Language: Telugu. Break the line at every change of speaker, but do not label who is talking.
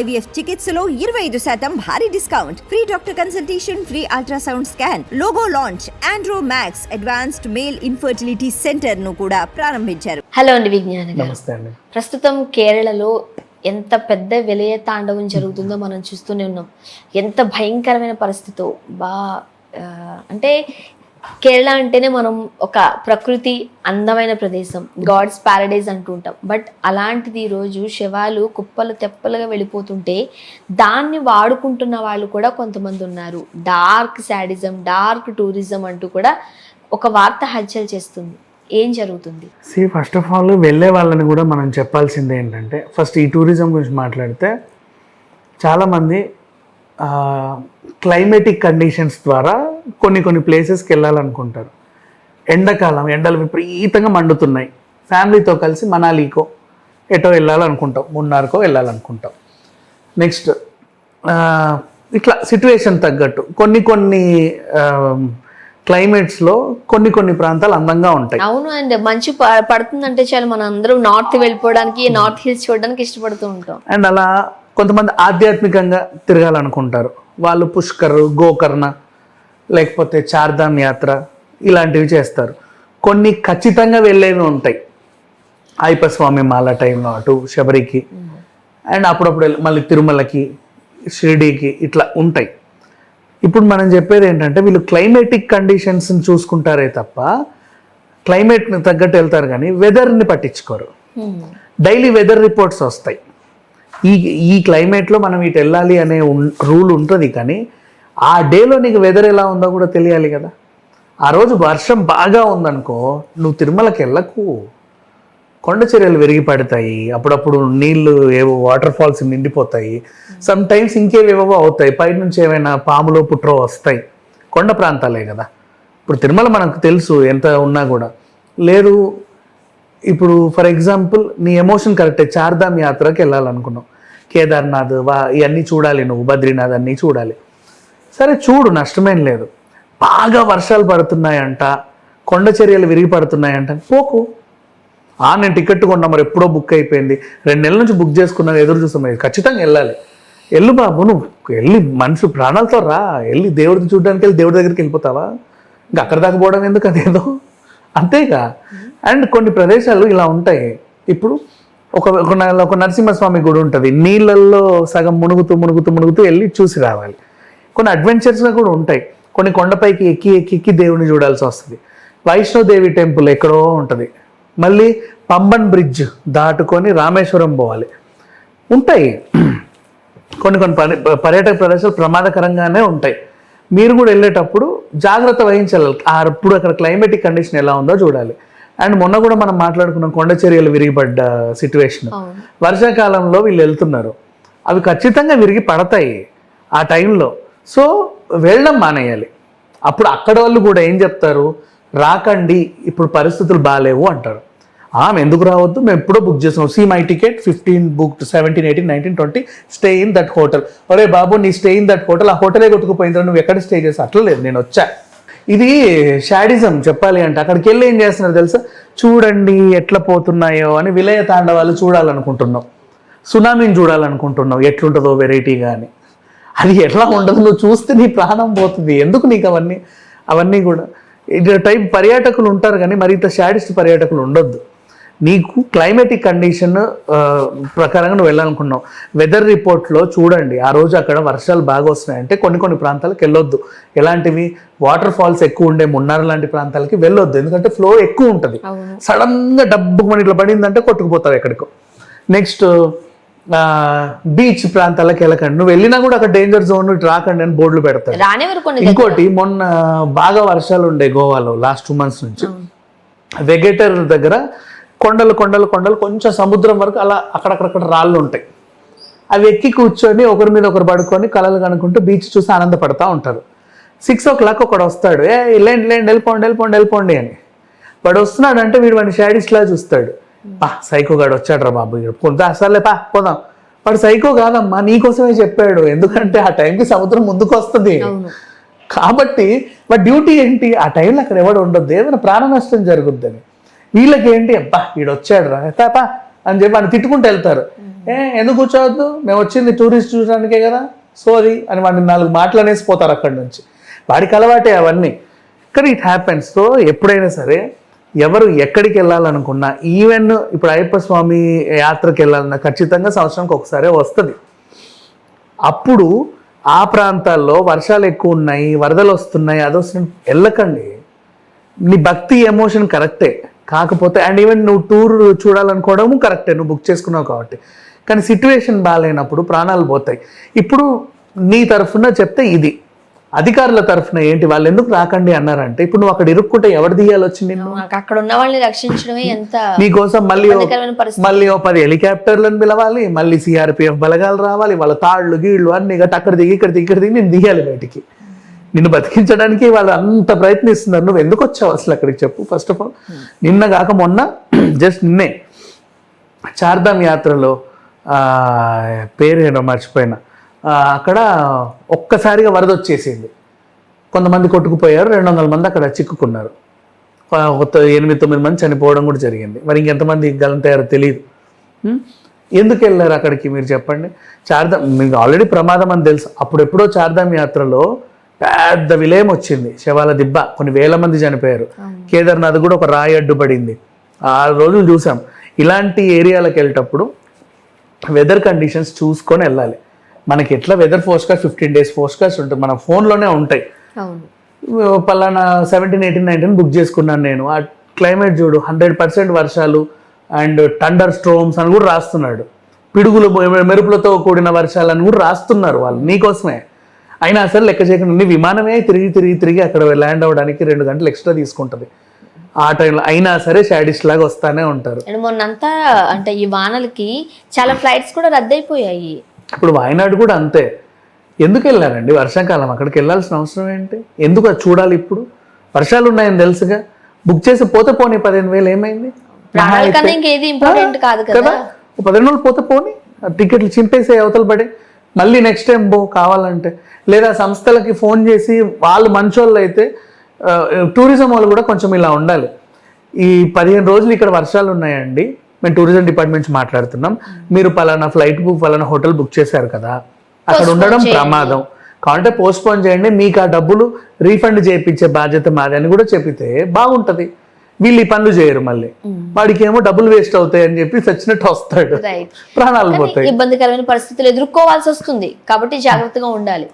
ఐవీఎఫ్ చికిత్సలో ఇరవై ఐదు శాతం భారీ discount. Free doctor consultation free ultrasound scan logo launch Andro Max advanced male infertility సెంటర్ను కూడా ప్రారంభించారు.
హలో అండి విజ్ఞాన గారు
నమస్తే అండి.
ప్రస్తుతం కేరళలో ఎంత పెద్ద విలయ తాండవం జరుగుతుందో మనం చూస్తూనే ఉన్నాం. ఎంత భయంకరమైన పరిస్థితో బా అంటే కేరళ అంటేనే మనం ఒక ప్రకృతి అందమైన ప్రదేశం. గాడ్స్ ప్యారడైజ్ అంటుంటాం బట్ అలాంటిది ఈరోజు శవాలు కుప్పలు తెప్పలుగా వెళ్ళిపోతుంటే దాన్ని వాడుకుంటున్న వాళ్ళు కూడా కొంతమంది ఉన్నారు. డార్క్ శాడిజం డార్క్ టూరిజం అంటూ కూడా ఒక వార్త హల్చల్ చేస్తుంది. ఏం జరుగుతుంది?
సి ఫస్ట్ ఆఫ్ ఆల్ వెళ్ళే వాళ్ళని కూడా మనం చెప్పాల్సింది ఏంటంటే ఫస్ట్ ఈ టూరిజం గురించి మాట్లాడితే చాలామంది క్లైమేటిక్ కండిషన్స్ ద్వారా కొన్ని కొన్ని ప్లేసెస్కి వెళ్ళాలనుకుంటారు ఎండాకాలం ఎండలు విపరీతంగా మండుతున్నాయి. ఫ్యామిలీతో కలిసి మనాలికో ఎటో వెళ్ళాలనుకుంటాం. మున్నార్కో వెళ్ళాలనుకుంటాం. నెక్స్ట్ ఇట్లా సిట్యువేషన్ తగ్గట్టు కొన్ని కొన్ని క్లైమేట్స్లో కొన్ని కొన్ని ప్రాంతాలు అందంగా ఉంటాయి.
అవును అండ్ మంచు పడుతుందంటే చాలు మనం అందరం నార్త్ వెళ్ళిపోవడానికి నార్త్ హిల్స్ చూడడానికి ఇష్టపడుతూ ఉంటాం.
అండ్ అలా కొంతమంది ఆధ్యాత్మికంగా తిరగాలనుకుంటారు. వాళ్ళు పుష్కర్ గోకర్ణ లేకపోతే చార్ధామ్ యాత్ర ఇలాంటివి చేస్తారు. కొన్ని ఖచ్చితంగా వెళ్ళేవి ఉంటాయి. అయ్యప్ప స్వామి మాల టైంలో అటు శబరికి అండ్ అప్పుడప్పుడు మళ్ళీ తిరుమలకి షిరిడీకి ఇట్లా ఉంటాయి. ఇప్పుడు మనం చెప్పేది ఏంటంటే వీళ్ళు క్లైమేటిక్ కండిషన్స్ని చూసుకుంటారే తప్ప క్లైమేట్ని తగ్గట్టు వెళ్తారు కానీ వెదర్ని పట్టించుకోరు. డైలీ వెదర్ రిపోర్ట్స్ వస్తాయి. ఈ ఈ క్లైమేట్లో మనం ఇటు వెళ్ళాలి అనే రూల్ ఉంటుంది కానీ ఆ డేలో నీకు వెదర్ ఎలా ఉందో కూడా తెలియాలి కదా. ఆ రోజు వర్షం బాగా ఉందనుకో నువ్వు తిరుమలకి వెళ్ళకు. కొండ చర్యలు విరిగి పడతాయి అప్పుడప్పుడు నీళ్ళు ఏవో వాటర్ ఫాల్స్ నిండిపోతాయి. సమ్ టైమ్స్ ఇంకేవేవో అవుతాయి పై నుంచి ఏమైనా పాములో పుట్రో వస్తాయి. కొండ ప్రాంతాలే కదా. ఇప్పుడు తిరుమల మనకు తెలుసు ఎంత ఉన్నా కూడా. లేదు ఇప్పుడు ఫర్ ఎగ్జాంపుల్ నీ ఎమోషన్ కరెక్టే చార్ధామ్ యాత్రకి వెళ్ళాలనుకున్నావు. కేదార్నాథ్ వా ఇవన్నీ చూడాలి నువ్వు బద్రీనాథ్ అన్నీ చూడాలి. సరే చూడు నష్టమేం లేదు. బాగా వర్షాలు పడుతున్నాయంట కొండ చర్యలు విరిగి పడుతున్నాయంట పోకు. ఆ నేను టికెట్ కొన్నా మరి ఎప్పుడో బుక్ అయిపోయింది. రెండు నెలల నుంచి బుక్ చేసుకున్నాను ఎదురు చూస్తాం ఖచ్చితంగా వెళ్ళాలి. వెళ్ళు బాబు నువ్వు వెళ్ళి మనుషు ప్రాణాలతో రా. వెళ్ళి దేవుడిని చూడడానికి వెళ్ళి దేవుడి దగ్గరికి వెళ్ళిపోతావా? ఇంకా అక్కడ దాకా పోవడం ఎందుకు అదేదో? అంతేగా. అండ్ కొన్ని ప్రదేశాలు ఇలా ఉంటాయి. ఇప్పుడు ఒక ఒక ఒక నరసింహస్వామి గుడి ఉంటుంది. నీళ్ళల్లో సగం మునుగుతూ మునుగుతూ మునుగుతూ వెళ్ళి చూసి రావాలి. కొన్ని అడ్వెంచర్స్గా కూడా ఉంటాయి. కొన్ని కొండపైకి ఎక్కి ఎక్కి ఎక్కి దేవుని చూడాల్సి వస్తుంది. వైష్ణోదేవి టెంపుల్ ఎక్కడో ఉంటుంది. మళ్ళీ పంబన్ బ్రిడ్జ్ దాటుకొని రామేశ్వరం పోవాలి. ఉంటాయి. కొన్ని కొన్ని పర్య పర్యాటక ప్రదేశాలు ప్రమాదకరంగానే ఉంటాయి. మీరు కూడా వెళ్ళేటప్పుడు జాగ్రత్త వహించాలి. ఆ అప్పుడు అక్కడ క్లైమేటిక్ కండిషన్ ఎలా ఉందో చూడాలి. అండ్ మొన్న కూడా మనం మాట్లాడుకున్నాం కొండ చర్యలు విరిగిపడ్డ సిచ్యువేషన్ వర్షాకాలంలో వీళ్ళు వెళ్తున్నారు. అవి ఖచ్చితంగా విరిగి పడతాయి ఆ టైంలో. సో వెళ్ళడం మానేయాలి. అప్పుడు అక్కడ వాళ్ళు కూడా ఏం చెప్తారు? రాకండి ఇప్పుడు పరిస్థితులు బాగాలేవు అంటారు. ఆ మేము ఎందుకు రావద్దు? మేము ఎప్పుడో బుక్ చేసాం see my ticket fifteen book seventeen eighteen nineteen twenty stay in that hotel ఒరే బాబు నీ స్టే ఇన్ దట్ హోటల్ ఆ హోటలే కొట్టుకుపోయింది నువ్వు ఎక్కడ స్టే చేసి అట్లా లేదు. నేను వచ్చా. ఇది షాడిజం చెప్పాలి అంటే. అక్కడికి వెళ్ళి ఏం చేస్తున్నారు తెలుసా? చూడండి ఎట్లా పోతున్నాయో అని విలయ తాండవాలు చూడాలనుకుంటున్నాం సునామీని చూడాలనుకుంటున్నావు. ఎట్లుంటుందో వెరైటీగా అని. అది ఎట్లా ఉండదు? నువ్వు చూస్తే నీ ప్రాణం పోతుంది. ఎందుకు నీకు అవన్నీ? అవన్నీ కూడా. ఇది టైప్ పర్యాటకులు ఉంటారు కానీ మరి ఇంత షాడిస్ట్ పర్యాటకులు ఉండొద్దు. నీకు క్లైమేటిక్ కండిషన్ ప్రకారంగా నువ్వు వెళ్ళాలనుకున్నావు. వెదర్ రిపోర్ట్లో చూడండి ఆ రోజు అక్కడ వర్షాలు బాగా వస్తున్నాయంటే కొన్ని కొన్ని ప్రాంతాలకు వెళ్ళొద్దు. ఎలాంటివి? వాటర్ ఫాల్స్ ఎక్కువ ఉండే మున్నార్ లాంటి ప్రాంతాలకి వెళ్ళొద్దు. ఎందుకంటే ఫ్లో ఎక్కువ ఉంటుంది. సడన్గా డబ్బు మన ఇట్లా పడిందంటే కొట్టుకుపోతావు ఎక్కడికో. నెక్స్ట్ బీచ్ ప్రాంతాలకు వెళ్ళకండి. నువ్వు వెళ్ళినా కూడా అక్కడ డేంజర్ జోన్ ఇటు రాకండి అని బోర్డులు పెడతారు. ఇంకోటి మొన్న బాగా వర్షాలు ఉండే గోవాలో లాస్ట్ టూ మంత్స్ నుంచి. వెగేటర్ దగ్గర కొండలు కొండలు కొండలు కొంచెం సముద్రం వరకు అలా అక్కడక్కడక్కడ రాళ్ళు ఉంటాయి. అవి ఎక్కి కూర్చొని ఒకరి మీద ఒకరు పడుకొని కలలు కనుక్కుంటూ బీచ్ చూసి ఆనందపడతా ఉంటారు. సిక్స్ ఓ క్లాక్ ఒకడు వస్తాడు ఏ లేండి లేండి వెళ్ళిపోండి వెళ్ళిపోండి వెళ్ళిపోండి అని. వాడు వస్తున్నాడు అంటే వీడు వాడిని షాడిస్లా చూస్తాడు. పా సైకో గాడు వచ్చాడు రా బాబు. కొంత అసలే పా పోదాం. వాడు సైకో కాదమ్మా నీకోసమే చెప్పాడు ఎందుకంటే ఆ టైంకి సముద్రం ముందుకు వస్తుంది. కాబట్టి వాడి డ్యూటీ ఏంటి? ఆ టైంలో అక్కడ ఎవడు ఉండొద్దు ఏదైనా ప్రాణ నష్టం జరుగుద్దని. వీళ్ళకి ఏంటి అబ్బా వీడు వచ్చాడు రా తాపా అని చెప్పి అని తిట్టుకుంటూ వెళ్తారు. ఏ ఎందుకు కూర్చోవద్దు? మేము వచ్చింది టూరిస్ట్ చూడడానికే కదా. సోది అని వాడిని నాలుగు మాటలు అనేసి పోతారు అక్కడి నుంచి. వాడికి అలవాటే అవన్నీ. కానీ ఇట్ హ్యాపెన్స్ సో ఎప్పుడైనా సరే ఎవరు ఎక్కడికి వెళ్ళాలనుకున్నా ఈవెన్ ఇప్పుడు అయ్యప్ప స్వామి యాత్రకి వెళ్ళాలన్నా ఖచ్చితంగా సంవత్సరానికి ఒకసారి వస్తుంది. అప్పుడు ఆ ప్రాంతాల్లో వర్షాలు ఎక్కువ ఉన్నాయి వరదలు వస్తున్నాయి అది వస్తున్నాయి వెళ్ళకండి. నీ భక్తి ఎమోషన్ కరెక్టే కాకపోతే అండ్ ఈవెన్ నువ్వు టూర్ చూడాలనుకోవడము కరెక్టే నువ్వు బుక్ చేసుకున్నావు కాబట్టి. కానీ సిచ్యువేషన్ బాగాలేనప్పుడు ప్రాణాలు పోతాయి. ఇప్పుడు నీ తరఫున చెప్తే ఇది. అధికారుల తరఫున ఏంటి? వాళ్ళు ఎందుకు రాకండి అన్నారంటే ఇప్పుడు నువ్వు అక్కడ ఇరుక్కుంటే ఎవరు దిగాలి వచ్చి నిన్ను?
మనకు అక్కడ ఉన్న వాళ్ళని రక్షించడమే ఎంత
నీకోసం మళ్ళీ మళ్ళీ ఓ పది హెలికాప్టర్లను పిలవాలి మళ్ళీ సిఆర్పిఎఫ్ బలగాలు రావాలి వాళ్ళ తాళ్ళు గీళ్ళు అన్ని అక్కడ దిగి ఇక్కడ దిగి ఇక్కడ దిగి నేను దిగాలి బయటికి. నిన్ను బతికించడానికి వాళ్ళు అంత ప్రయత్నిస్తున్నారు. నువ్వు ఎందుకు వచ్చావు అసలు అక్కడికి చెప్పు. ఫస్ట్ ఆఫ్ ఆల్ నిన్న కాక మొన్న జస్ట్ నిన్నే చార్ధామ్ యాత్రలో పేరు ఏదో మర్చిపోయినా. అక్కడ ఒక్కసారిగా వరద వచ్చేసింది. కొంతమంది కొట్టుకుపోయారు రెండు వందల మంది అక్కడ చిక్కుకున్నారు. ఆ, ఒక తొ- ఎనిమిది తొమ్మిది మంది చనిపోవడం కూడా జరిగింది. మరి ఇంకెంతమంది గలంతారో తెలియదు? ఎందుకు వెళ్ళారు అక్కడికి మీరు చెప్పండి? చార్ధామ్ మీకు ఆల్రెడీ ప్రమాదం అని తెలుసు. అప్పుడు ఎప్పుడో చార్ధామ్ యాత్రలో పెద్ద విలయం వచ్చింది. శవాల దిబ్బ. కొన్ని వేల మంది చనిపోయారు. కేదార్నాథ్ కూడా ఒక రాయి అడ్డుపడింది ఆ రోజులు చూసాం. ఇలాంటి ఏరియాలకు వెళ్ళేటప్పుడు వెదర్ కండిషన్స్ చూసుకొని వెళ్ళాలి. మనకి ఎట్లా weather forecast fifteen days forecast ఉంటుంది. మన ఫోన్లోనే ఉంటాయి. పలానా సెవెంటీన్ ఎయిటీన్ నైన్టీన్ బుక్ చేసుకున్నాను నేను. ఆ క్లైమేట్ చూడు. హండ్రెడ్ పర్సెంట్ వర్షాలు అండ్ టండర్ స్ట్రోమ్స్ అని కూడా రాస్తున్నాడు. పిడుగులు మెరుపులతో కూడిన వర్షాలు అని కూడా రాస్తున్నారు వాళ్ళు. నీకోసమే. అయినా అసలు లెక్క చేయకుండా విమానమే తిరిగి తిరిగి తిరిగి అక్కడ ల్యాండ్ అవ్వడానికి రెండు గంటలు ఎక్స్ట్రా తీసుకుంటుంది. ఆ టైంలో అయినా సరే షాడిస్ట్ లాగా వస్తానే ఉంటారు.
మొన్నంతా అంటే ఈ వానలకి చాలా ఫ్లైట్స్ కూడా రద్దయిపోయాయి.
ఇప్పుడు వాయనాడు కూడా అంతే. ఎందుకు వెళ్ళారండి? వర్షాకాలం అక్కడికి వెళ్ళాల్సిన అవసరం ఏంటి? ఎందుకు అది చూడాలి ఇప్పుడు? వర్షాలు ఉన్నాయని తెలుసుగా. బుక్ చేసి పోతే పోనీ పదిహేను వేలు ఏమైంది?
ఇంకేది ఇంపార్టెంట్ కాదు కదా?
పదిహేను రోజులు పోతే పోనీ. టికెట్లు చింపేసే అవతల పడి. మళ్ళీ నెక్స్ట్ టైం పో కావాలంటే. లేదా సంస్థలకి ఫోన్ చేసి వాళ్ళు మంచోళ్ళు అయితే టూరిజం వాళ్ళు కూడా కొంచెం ఇలా ఉండాలి. ఈ పదిహేను రోజులు ఇక్కడ వర్షాలు ఉన్నాయండి. మేము టూరిజం డిపార్ట్మెంట్ నుంచి మాట్లాడుతున్నాం. మీరు పలానా ఫ్లైట్ బుక్ పలానా హోటల్ బుక్ చేశారు కదా అక్కడ ఉండడం ప్రమాదం. కావాలంటే పోస్ట్ పోన్ చేయండి. మీకు ఆ డబ్బులు రీఫండ్ చేయించే బాధ్యత మాది అని కూడా చెప్పితే బాగుంటది. వీళ్ళు ఈ పనులు చేయరు మళ్ళీ. వాడికి ఏమో డబ్బులు వేస్ట్ అవుతాయి అని చెప్పి చచ్చినట్టు వస్తాడు. ప్రాణాలు పోతాయి.
ఇబ్బందికరమైన పరిస్థితులు ఎదుర్కోవాల్సి వస్తుంది. కాబట్టి జాగ్రత్తగా ఉండాలి.